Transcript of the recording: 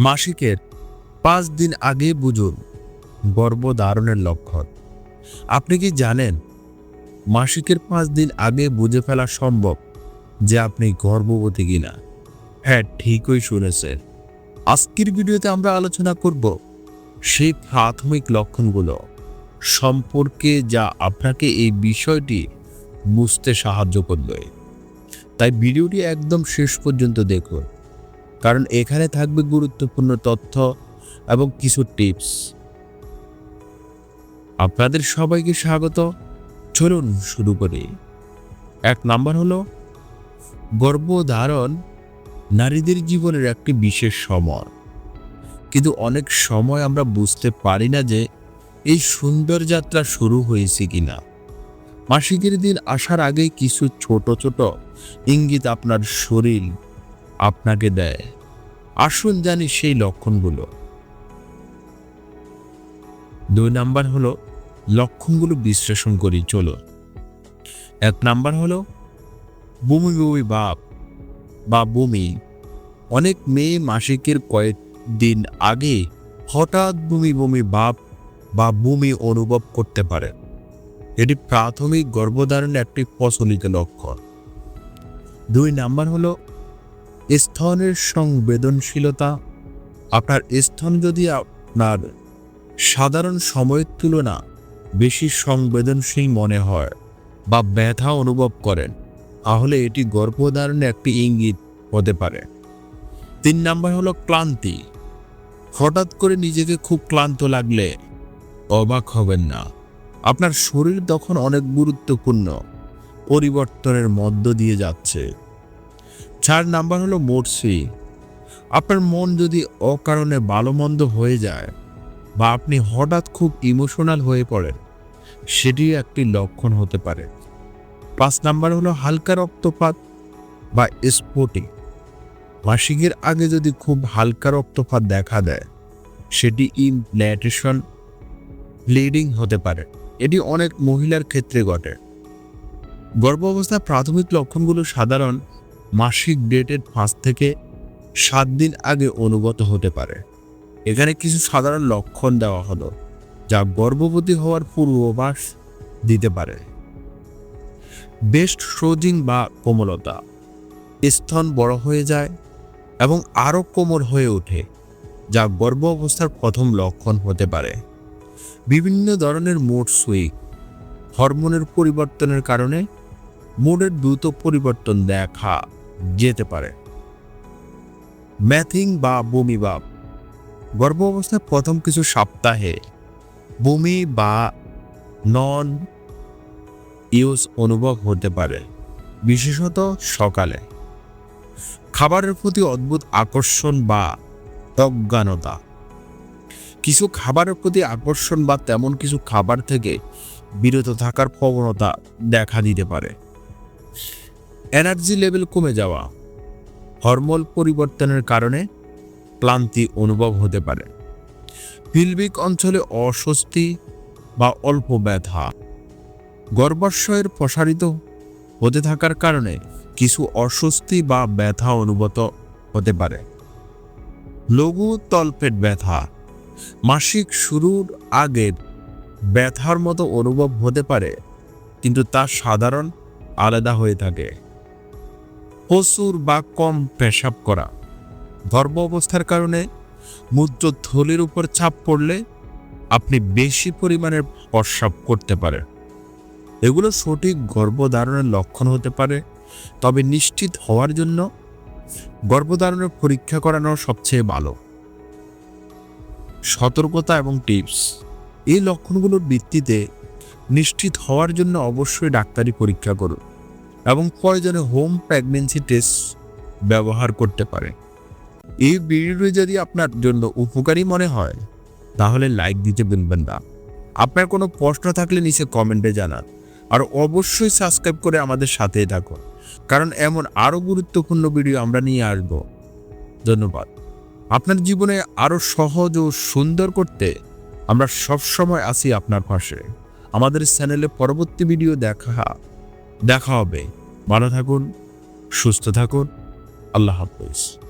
মাসিকের পাঁচ দিন আগে বুঝুন গর্ভধারণের লক্ষণ। আপনি কি জানেন, মাসিকের পাঁচ দিন আগে বুঝে ফেলা সম্ভব যে আপনি গর্ভবতী কিনা? হ্যাঁ ঠিকই শুনেছেন। আজকের ভিডিওতে আমরা আলোচনা করব সেই প্রাথমিক লক্ষণগুলো সম্পর্কে যা আপনাকে এই বিষয়টি বুঝতে সাহায্য করবে। তাই ভিডিওটি একদম শেষ পর্যন্ত দেখুন। কারণ এখানে থাকবে গুরুত্বপূর্ণ তথ্য এবং কিছু টিপস। আপনাদের সবাইকে স্বাগত। চলুন শুরু করি। এক নাম্বার হলো, গর্ভধারণ নারীদের জীবনের একটি বিশেষ সময়। কিন্তু অনেক সময় আমরা বুঝতে পারি না যে এই সুন্দর যাত্রা শুরু হয়েছে কিনা। মাসিকের দিন আসার আগেই কিছু ছোট ছোট ইঙ্গিত আপনার শরীর আপনাকে দেয়। আসুন জানি সেই লক্ষণগুলো। দুই নাম্বার হলো, লক্ষণগুলো বিশ্লেষণ করি চলো এক নাম্বার হলো, বমি বমি বাপ বা বমি। অনেক মেয়ে মাসিকের কয়েক দিন আগে হঠাৎ বমি বমি বাপ বা বমি অনুভব করতে পারে। এটি প্রাথমিক গর্ভধারণের একটি প্রচলিত লক্ষণ। দুই নাম্বার হলো স্তনের সংবেদনশীলতা। আপনার স্তন যদি আপনার সাধারণ সময়ের তুলনা বেশি সংবেদনশীল মনে হয় বা ব্যথা অনুভব করেন, তাহলে এটি গর্ভধারণের একটি ইঙ্গিত হতে পারে। তিন নাম্বার হলো ক্লান্তি। হঠাৎ করে নিজেকে খুব ক্লান্ত লাগলে অবাক হবেন না। আপনার শরীর তখন অনেক গুরুত্বপূর্ণ পরিবর্তনের মধ্য দিয়ে যাচ্ছে। চার নাম্বার হলো মোটসি আপনার মন যদি অকারণে ভালো মন্দ হয়ে যায় বা আপনি হঠাৎ খুব ইমোশনাল হয়ে পড়েন সেটি একটি লক্ষণ হতে পারে। পাঁচ নাম্বার হলো হালকা রক্তপাত বা স্ফোটিং মাসিকের আগে যদি খুব হালকা রক্তপাত দেখা দেয়, সেটি ইমপ্ল্যাটেশন ব্লিডিং হতে পারে। এটি অনেক মহিলার ক্ষেত্রে ঘটে। গর্ভ গর্ভাবস্থার প্রাথমিক লক্ষণগুলো সাধারণ মাসিক ডেটের পাঁচ থেকে সাত দিন আগে অনুগত হতে পারে। এখানে কিছু সাধারণ লক্ষণ দেওয়া হলো, যা গর্ভবতী হওয়ার পূর্বাভাস দিতে পারে। বেস্ট ফ্রোজিং বা কোমলতা, স্তন বড় হয়ে যায় এবং আরও কোমল হয়ে ওঠে, যা গর্ভ অবস্থার প্রথম লক্ষণ হতে পারে। বিভিন্ন ধরনের মুড সুইং হরমোনের পরিবর্তনের কারণে মুডের দ্রুত পরিবর্তন দেখা যেতে পারে। ম্যাথিং বা বমি ভাব গর্ভ অবস্থার প্রথম কিছু সপ্তাহে বমি বা নন ইউজ অনুভব হতে পারে, বিশেষত সকালে। খাবারের প্রতি অদ্ভুত আকর্ষণ বা অজ্ঞানতা। কিছু খাবারের প্রতি আকর্ষণ বা তেমন কিছু খাবার থেকে বিরত থাকার প্রবণতা দেখা দিতে পারে। এনার্জি লেভেল কমে যাওয়া, হরমোন পরিবর্তনের কারণে ক্লান্তি অনুভব হতে পারে। পিলবিক অঞ্চলে অস্বস্তি বা অল্প ব্যথা, গর্ভাশয়ের প্রসারিত হতে থাকার কারণে কিছু অস্বস্তি বা ব্যথা অনুভূত হতে পারে। লঘু তলপেট ব্যথা, মাসিক শুরুর আগের ব্যথার মতো অনুভব হতে পারে, কিন্তু তা সাধারণ আলাদা হয়ে থাকে। প্রচুর বা কম পেশাব করা। গর্ভ অবস্থার কারণে মূত্রথলির উপর চাপ পড়লে আপনি বেশি পরিমাণের প্রস্রাব করতে পারেন। এগুলো সঠিক গর্ভধারণের লক্ষণ হতে পারে, তবে নিশ্চিত হওয়ার জন্য গর্ভধারণের পরীক্ষা করানো সবচেয়ে ভালো। সতর্কতা এবং টিপস। এই লক্ষণগুলোর ভিত্তিতে নিশ্চিত হওয়ার জন্য অবশ্যই ডাক্তারি পরীক্ষা করুন। এবং প্রয়োজনে হোম প্রেগনেন্সি টেস্ট ব্যবহার করতে পারে। এই ভিডিওটি যদি আপনার জন্য উপকারী মনে হয়, তাহলে লাইক দিতে ভুলবেন না। আপনার কোনো প্রশ্ন থাকলে নিচে কমেন্টে জানান। আর অবশ্যই সাবস্ক্রাইব করে আমাদের সাথেই থাকুন। কারণ এমন আরও গুরুত্বপূর্ণ ভিডিও আমরা নিয়ে আসব। ধন্যবাদ। আপনার জীবনে আরও সহজ ও সুন্দর করতে আমরা সবসময় আসি আপনার পাশে। আমাদের চ্যানেলে পরবর্তী ভিডিও দেখা দেখা হবে। ভালো থাকুন সুস্থ থাকুন। আল্লাহ হাফিজ।